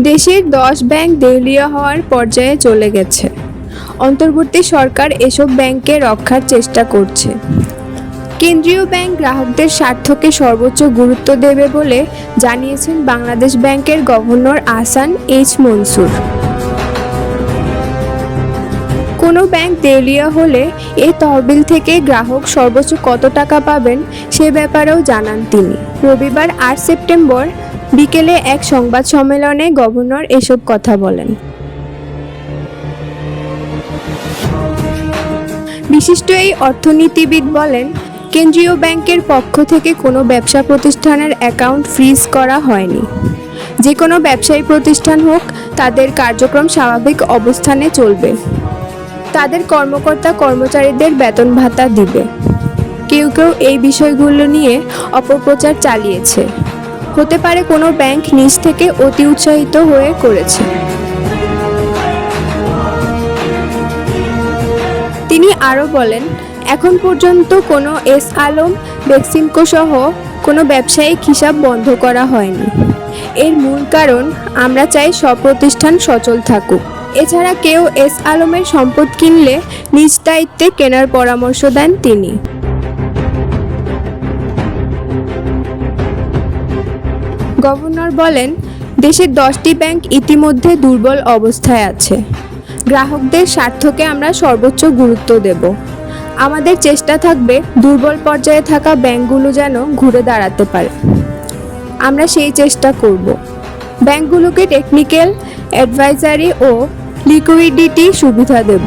দেশের দশ ব্যাংক দেউলিয়া হওয়ার পর্যায়ে চলে গেছে। অন্তর্বর্তী সরকার এসব ব্যাংকে রক্ষার চেষ্টা করছে। কেন্দ্রীয় ব্যাংক গ্রাহকদের স্বার্থকে সর্বোচ্চ গুরুত্ব দেবে বলে জানিয়েছেন বাংলাদেশ ব্যাংকের গভর্নর আসান এইচ মনসুর। কোনো ব্যাংক দেউলিয়া হলে এ তহবিল থেকে গ্রাহক সর্বোচ্চ কত টাকা পাবেন সে ব্যাপারেও জানান তিনি। রবিবার আট সেপ্টেম্বর বিকেলে এক সংবাদ সম্মেলনে গভর্নর এসব কথা বলেন। বিশিষ্ট এই অর্থনীতিবিদ বলেন, কেন্দ্রীয় ব্যাংকের পক্ষ থেকে কোনো ব্যবসা প্রতিষ্ঠানের অ্যাকাউন্ট ফ্রিজ করা হয়নি। যে কোনো ব্যবসায়ী প্রতিষ্ঠান হোক, তাদের কার্যক্রম স্বাভাবিক অবস্থানে চলবে। তাদের কর্মকর্তা কর্মচারীদের বেতন ভাতা দিবে। কেউ কেউ এই বিষয়গুলো নিয়ে অপপ্রচার চালিয়েছে। হতে পারে কোনো ব্যাংক নিজ থেকে অতি উৎসাহিত হয়ে করেছে। তিনি আরও বলেন, এখন পর্যন্ত কোনো এস আলম বেক্সিমকো সহ কোনো ব্যবসায়িক হিসাব বন্ধ করা হয়নি। এর মূল কারণ, আমরা চাই সব প্রতিষ্ঠান সচল থাকুক। এছাড়া কেউ এস আলমের সম্পদ কিনলে নিজ দায়িত্বে কেনার পরামর্শ দেন তিনি। গভর্নর বলেন, দেশের দশটি ব্যাংক ইতিমধ্যে দুর্বল অবস্থায় আছে। গ্রাহকদের স্বার্থকে আমরা সর্বোচ্চ গুরুত্ব দেব। আমাদের চেষ্টা থাকবে দুর্বল পর্যায়ে থাকা ব্যাংকগুলো যেন ঘুরে দাঁড়াতে পারে। আমরা সেই চেষ্টা করব। ব্যাংকগুলোকে টেকনিক্যাল, অ্যাডভাইজারি ও লিকুইডিটি সুবিধা দেব।